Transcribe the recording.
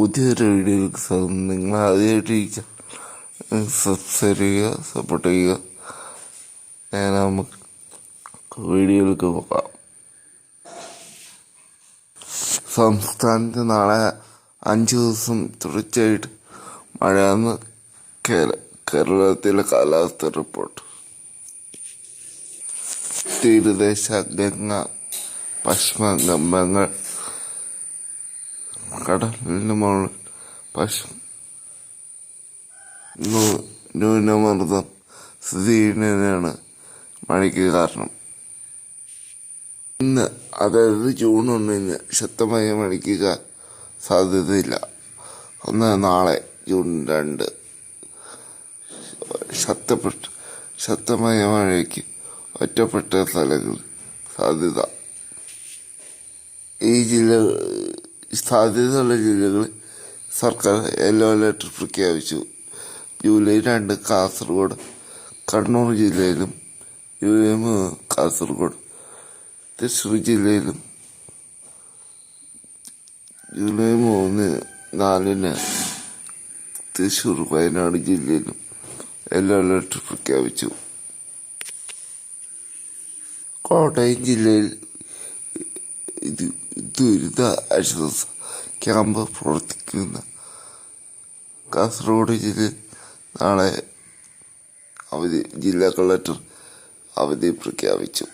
പുതിയൊരു സ്വാഗതം നിങ്ങൾ ആദ്യമായിട്ട് ഇരിക്കുക സബ്സ്ക്രൈബ് ചെയ്യുക സപ്പോർട്ട് ചെയ്യുക. ഞാൻ നമുക്ക് വീഡിയോയിലേക്ക് പോകാം. സംസ്ഥാനത്ത് നാളെ അഞ്ച് ദിവസം തുടർച്ചയായിട്ട് മഴയെന്ന് കേര- കേരളത്തിലെ കാലാവസ്ഥ റിപ്പോർട്ട് തീരദേശ ഗംഗ പശ്ചിമഗംബങ്ങൾ കടലിന് മുകളിൽ പശു ന്യൂ- ന്യൂനമർദ്ദം സ്ഥിതി ചെയ്യുന്നതിനാണ് മഴയ്ക്ക് കാരണം. ഇന്ന് അതായത് ജൂൺ ഒന്നിന് ശക്തമായ മഴയ്ക്ക് സാധ്യതയില്ല. ഒന്ന് നാളെ ജൂൺ രണ്ട്. ശക്തപ്പെട്ട ശക്തമായ മഴയ്ക്ക് ഒറ്റപ്പെട്ട സ്ഥലങ്ങളിൽ സാധ്യത. ഈ ജില്ല സാധ്യതയുള്ള ജില്ലകളിൽ സർക്കാർ യെല്ലോ അലർട്ട് പ്രഖ്യാപിച്ചു. ജൂലൈ രണ്ട് കാസർഗോഡ് കണ്ണൂർ ജില്ലയിലും ജൂലൈ മൂന്ന് കാസർഗോഡ് തൃശ്ശൂർ ജില്ലയിലും ജൂലൈ മൂന്ന് നാലിന് തൃശ്ശൂർ വയനാട് ജില്ലയിലും യെല്ലോ അലർട്ട് പ്രഖ്യാപിച്ചു. കോട്ടയം ജില്ലയിൽ ദുരിത ആശ്വാസ ക്യാമ്പ് പ്രവർത്തിക്കുന്ന. കാസർഗോഡ് ജില്ലയിൽ നാളെ അവധി ജില്ലാ കളക്ടർ അവധി പ്രഖ്യാപിച്ചു.